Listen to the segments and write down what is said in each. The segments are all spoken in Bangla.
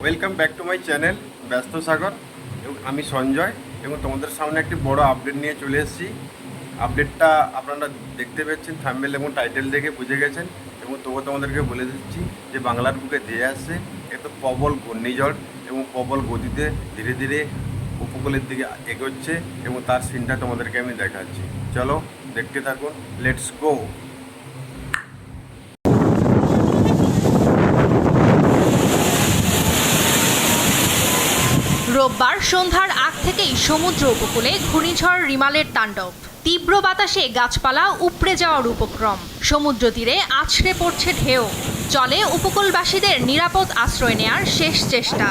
Welcome back to my channel ব্যস্ত সাগর এবং আমি সঞ্জয় এবং তোমাদের সামনে একটি বড় আপডেট নিয়ে চলে এসেছি। আপডেটটা আপনারা দেখতে পাচ্ছেন থাম্বেল এবং টাইটেল দেখে বুঝে গেছেন। এবং তবু তোমাদেরকে বলে দিচ্ছি যে বাংলার বুকে ধেয়ে আসছে এত প্রবল ঘূর্ণিঝড় এবং প্রবল গতিতে ধীরে ধীরে উপকূলের দিকে এগোচ্ছে এবং তার সিনটা তোমাদেরকে আমি দেখাচ্ছি। চলো দেখতে থাকুন লেটস গো রোববার সন্ধ্যার আগ থেকেই সমুদ্র উপকূলে ঘূর্ণিঝড় রিমালের তাণ্ডব। তীব্র বাতাসে গাছপালা উপড়ে যাওয়ার উপক্রম। সমুদ্র তীরে আছড়ে পড়ছে ঢেউ। চলে উপকূলবাসীদের নিরাপদ আশ্রয় নেয়ার শেষ চেষ্টা।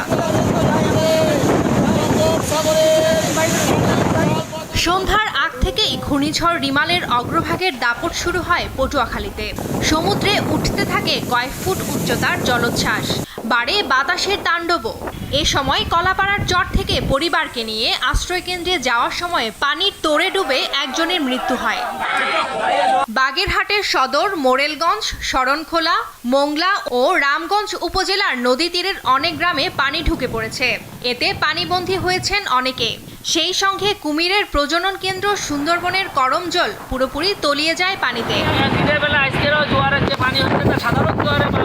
সন্ধ্যার থেকেই ঘূর্ণিঝড় রিমালের অগ্রভাগের দাপট শুরু হয় পটুয়াখালীতে। সমুদ্রে উঠতে থাকে কয়েক ফুট উচ্চতার জলোচ্ছ্বাস। বাড়ে বাতাসের তাণ্ডব এ সময় কলাপাড়ার চর থেকে পরিবারকে নিয়ে আশ্রয়কেন্দ্রে যাওয়ার সময় পানির তোড়ে ডুবে একজনের মৃত্যু হয়। বাগেরহাটের সদর, মোরেলগঞ্জ, শরণখোলা, মোংলা ও রামগঞ্জ উপজেলার নদী তীরের অনেক গ্রামে পানি ঢুকে পড়েছে। এতে পানিবন্দী হয়েছেন অনেকে। সেই সঙ্গে কুমিরের প্রজনন কেন্দ্র সুন্দরবনের করম জল পুরোপুরি তলিয়ে যায় পানিতে। দিনের বেলা আজকেরও জোয়ারের যে পানি হচ্ছে সাধারণ জোয়ারে বা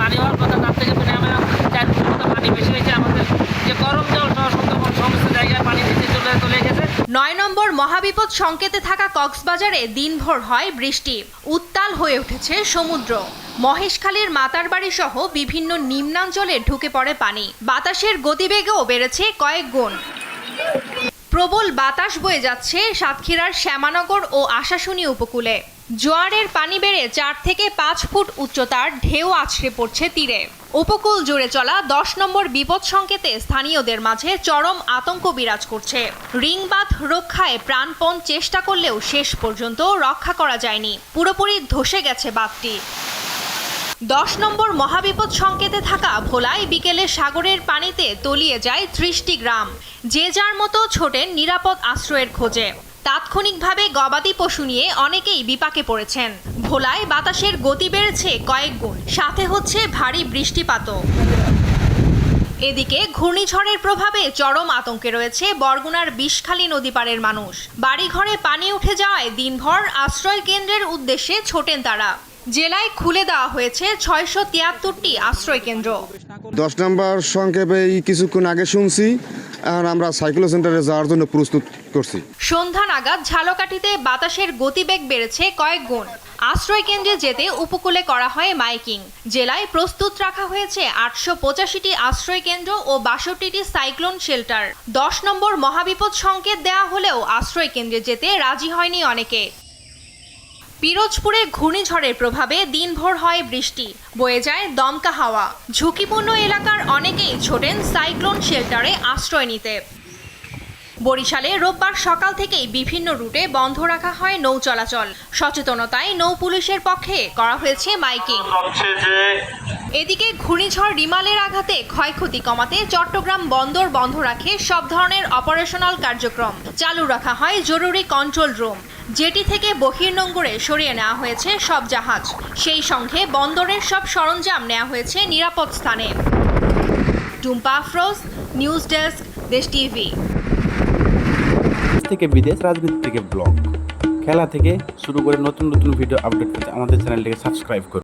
পানি হওয়ার কথা তার থেকে মানে আমরা চার ফুট মতো পানি বেশি হয়েছে আমাদের যে গরম জল সহ সুন্দরবন সমস্ত জায়গায় পানি বেশি চলে চলে গেছে নয় নম্বর মহাবিপদ সংকেতে থাকা কক্সবাজারে দিনভর হয় বৃষ্টি। উত্তাল হয়ে উঠেছে সমুদ্র। মহেশখালীর মাতারবাড়ি সহ বিভিন্ন নিম্নাঞ্চলে ঢুকে পড়ে পানি। বাতাসের গতিবেগেও বেড়েছে কয়েক গুণ। প্রবল বাতাস বয়ে যাচ্ছে সাতক্ষীরার শ্যামানগর ও আশাশুনি উপকূলে। জোয়ারের পানি বেড়ে চার থেকে পাঁচ ফুট উচ্চতার ঢেউ আছড়ে পড়ছে তীরে। উপকূল জুড়ে চলা দশ নম্বর বিপদ সংকেতে স্থানীয়দের মাঝে চরম আতঙ্ক বিরাজ করছে। রিংবাঁধ রক্ষায় প্রাণপণ চেষ্টা করলেও শেষ পর্যন্ত রক্ষা করা যায়নি। পুরোপুরি ধসে গেছে বাঁধটি। দশ নম্বর মহাবিপদ সংকেতে থাকা ভোলায় বিকেলে সাগরের পানিতে তলিয়ে যায় ত্রিশটি গ্রাম। যে যার মতো ছোটেন নিরাপদ আশ্রয়ের খোঁজে। তাৎক্ষণিকভাবে গবাদি পশু নিয়ে অনেকেই বিপাকে পড়েছেন। ভোলায় বাতাসের গতি বেড়েছে কয়েক গুণ, সাথে হচ্ছে ভারী বৃষ্টিপাতও। এদিকে ঘূর্ণিঝড়ের প্রভাবে চরম আতঙ্কে রয়েছে বরগুনার বিষখালী নদী পাড়ের মানুষ। বাড়িঘরে পানি উঠে যাওয়ায় দিনভর আশ্রয় কেন্দ্রের উদ্দেশ্যে ছোটেন তারা। জেলায় খুলে দেওয়া হয়েছে ছয়শো তিয়াত্তরটি আশ্রয় কেন্দ্র। দশ নম্বর সংক্ষেপে কিছুক্ষণ আগে শুনছি আমরা সাইক্লো সেন্টারে যাওয়ার জন্য প্রস্তুত করছি। সন্ধ্যা নাগাদ ঝালকাঠিতে বাতাসের গতিবেগ বেড়েছে কয়েক গুণ। আশ্রয় কেন্দ্রে যেতে উপকূলে করা হয় মাইকিং। জেলায় প্রস্তুত রাখা হয়েছে আটশো পঁচাশিটি আশ্রয় কেন্দ্র ও বাষট্টিটি সাইক্লোন শেল্টার। দশ নম্বর মহাবিপদ সংকেত দেওয়া হলেও আশ্রয় কেন্দ্রে যেতে রাজি হয়নি অনেকে। পিরোজপুরে ঘূর্ণিঝড়ের প্রভাবে দিনভর হয় বৃষ্টি। বয়ে যায় দমকা হাওয়া। ঝুঁকিপূর্ণ এলাকার অনেকেই ছোটেন সাইক্লোন শেল্টারে আশ্রয় নিতে। বরিশালে রোববার সকাল থেকেই বিভিন্ন রুটে বন্ধ রাখা হয় নৌ চলাচল। সচেতনতায় নৌ পুলিশের পক্ষে করা হয়েছে মাইকিং। এদিকে ঘূর্ণিঝড় রিমালের আঘাতে ক্ষয়ক্ষতি কমাতে চট্টগ্রাম বন্দর বন্ধ রাখে সব ধরনের অপারেশনাল কার্যক্রম। চালু রাখা হয় জরুরি কন্ট্রোল রুম। জেটি থেকে বহির্নোঙ্গরে সরিয়ে নেওয়া হয়েছে সব জাহাজ। সেই সঙ্গে বন্দরের সব সরঞ্জাম নেওয়া হয়েছে নিরাপদ স্থানে। Tumpa Afroz, news desk, Desh TV. থেকে বিদেশ, রাজনীতি থেকে ব্লগ। খেলা থেকে শুরু করে নতুন নতুন ভিডিও আপডেট পেতে আমাদের চ্যানেলটিকে সাবস্ক্রাইব করুন।